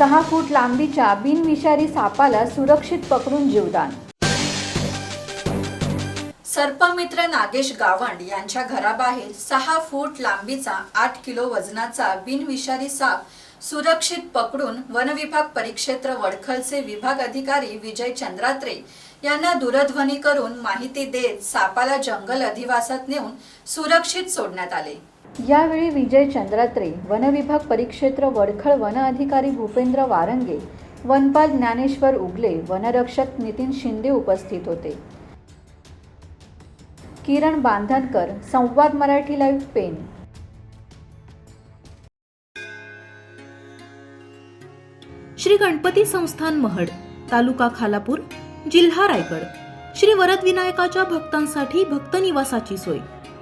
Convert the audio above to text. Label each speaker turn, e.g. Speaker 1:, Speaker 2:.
Speaker 1: सहा फूट लांबीच्या बिनविषारी सापाला सुरक्षित पकडून जीवदान.
Speaker 2: सर्पमित्र नागेश गावंड यांच्या घराबाहेर सहा फूट लांबीचा आठ किलो वजनाचा बिनविषारी साप सुरक्षित पकडून वनविभाग परिक्षेत्र वडखलचे विभाग अधिकारी विजय चंद्रात्रे यांना दूरध्वनी करून माहिती देत सापाला जंगल अधिवासात नेऊन सुरक्षित सोडण्यात आले.
Speaker 1: यावेळी विजय चंद्रात्रे वनविभाग परिक्षेत्र वडखळ वन अधिकारी भूपेंद्र वारंगे वनपाल ज्ञानेश्वर उगले वनरक्षक नितीन शिंदे उपस्थित होते. किरण बांधनकर संवाद मराठी लाईव्ह पेन.
Speaker 3: श्री गणपती संस्थान महड तालुका खालापूर जिल्हा रायगड. श्री वरद विनायकाच्या भक्तांसाठी भक्त निवासाची सोय.